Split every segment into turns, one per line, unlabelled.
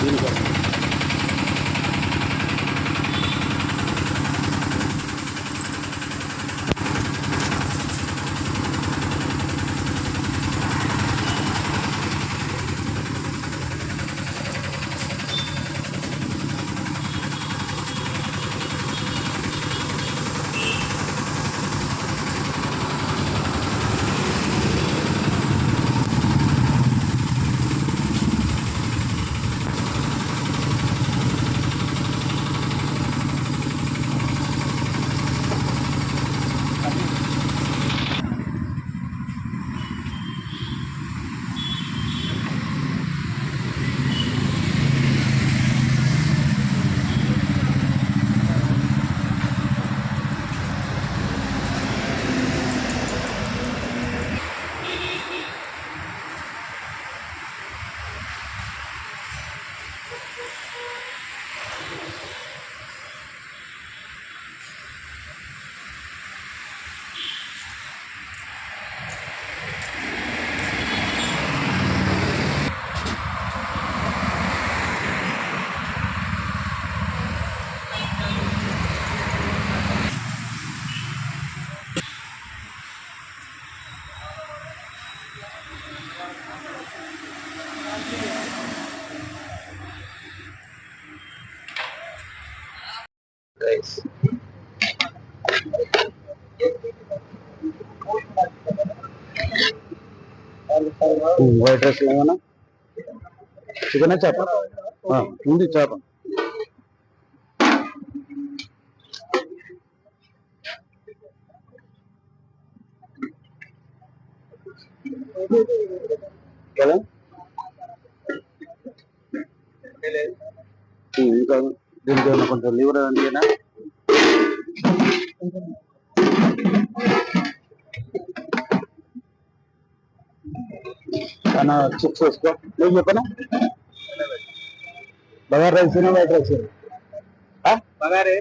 దీనికోసం rice white rice ఏమన్నా? Chicken చేప? ఉంది చేప. కదా? ఇంకా దీనికి కొంచెం లివర్ అంతేనా అన్న చిప్స్ వేసుకో నేను చెప్పనా బగారు రైస్ వైట్ రైస్
బగారే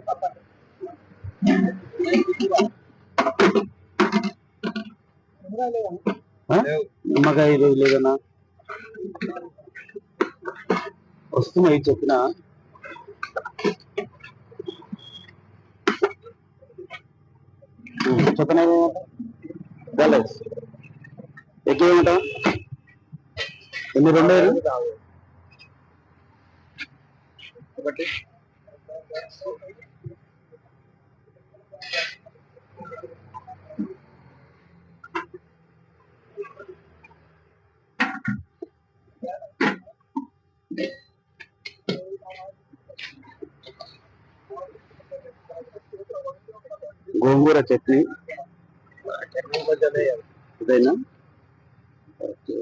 నిమ్మకాయ ఈరోజు లేదన్నా వస్తున్నాయి చెప్పిన చెప్పనా రైస్ ఎక్కువ ఏమంటా ఎన్ని రెండు
ఒకటి
గోంగూర చట్నీ. ఇదేనా ఓకే.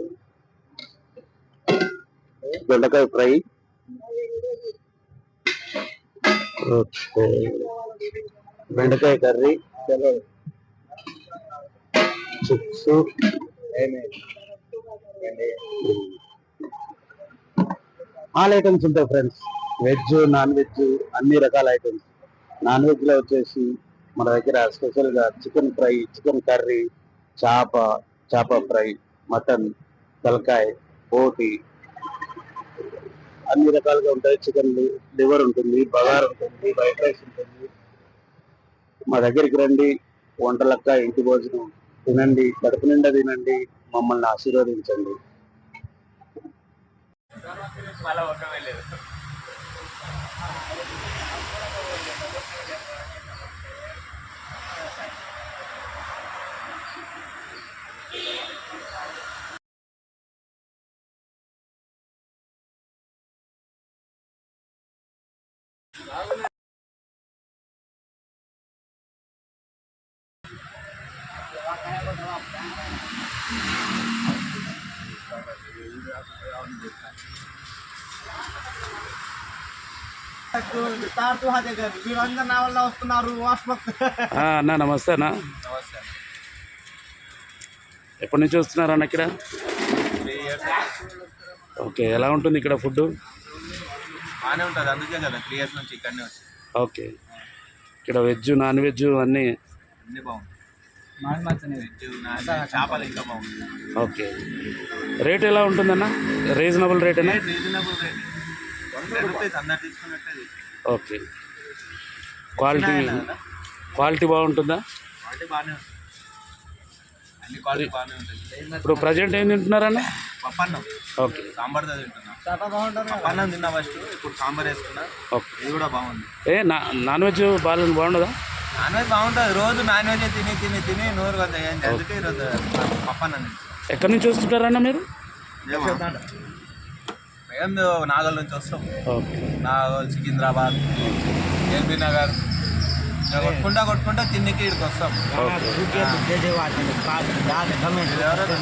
బెండకాయ ఫ్రై. ఓకే. బెండకాయ కర్రీ. చిప్స్. ఆల్ ఐటమ్స్ ఉంటాయి ఫ్రెండ్స్. వెజ్ నాన్ వెజ్ అన్ని రకాల ఐటమ్స్. నాన్ వెజ్లో వచ్చేసి మన దగ్గర స్పెషల్గా చికెన్ ఫ్రై చికెన్ కర్రీ చేప చేప ఫ్రై మటన్ తలకాయ బోటి అన్ని రకాలుగా ఉంటాయి చికెన్ లివర్ ఉంటుంది బగార్ ఉంటుంది వైట్ రైస్ ఉంటుంది మా దగ్గరికి రండి వంటలక్క ఇంటి భోజనం తినండి కడుపు నిండా తినండి మమ్మల్ని ఆశీర్వదించండి
Thank
you. అన్న నమస్తే అన్న. ఎప్పటి నుంచి వస్తున్నారు అన్న ఇక్కడ? ఓకే ఎలా ఉంటుంది ఇక్కడ ఫుడ్
బాగానే ఉంటుంది. అందుకే కదా త్రీ ఇయర్స్ నుంచి ఇక్కడనే వచ్చి
ఓకే. ఇక్కడ వెజ్ నాన్ వెజ్ అన్నీ
అన్నీ బాగుంది నచ్చలేదు
చేపలు ఇంకా బాగుంది
ఓకే. రేట్ ఎలా ఉంటుందన్న? Reasonable రేటేనా
rate reasonable rate. Hundred rupees అందరు తీసుకున్నట్టే
ఓకే. క్వాలిటీ క్వాలిటీ బాగుంటుందా?
క్వాలిటీ బాగానే ఉంటుంది అన్ని క్వాలిటీ బాగానే ఉంటుంది
ఇప్పుడు ప్రజెంట్ ఏం తింటున్నారన్న
పప్పన్నం.
ఓకే.
సాంబార్తో తింటున్నా.
చాలా బాగుంటుంది.
పప్పన్నం తిన్నా ఫస్ట్ ఇప్పుడు సాంబార్ వేసుకున్నా.
ఓకే.
ఇది కూడా బాగుంది.
ఏ నా నాన్ వెజ్ బాగా బాగుండదా?
నాన్ వెజ్ బాగుంటుంది. రోజు నాన్ వెజ్ తిని తిని తిని నోరు కొంత ఏంటి అందుకే ఈరోజు పప్పన్నం.
ఎక్కడి నుంచి వస్తుంటారన్న మీరు.
మేము నాగల్ నుంచి వస్తాం.
ఓకే.
నాగల్ సికింద్రాబాద్ ఎల్బీ నగర్. కొట్టుకుంటా కొట్టుకుంటా తిన్నికి ఇక్కడికి వస్తాం
ఓకే
ఇది ఎవరైనా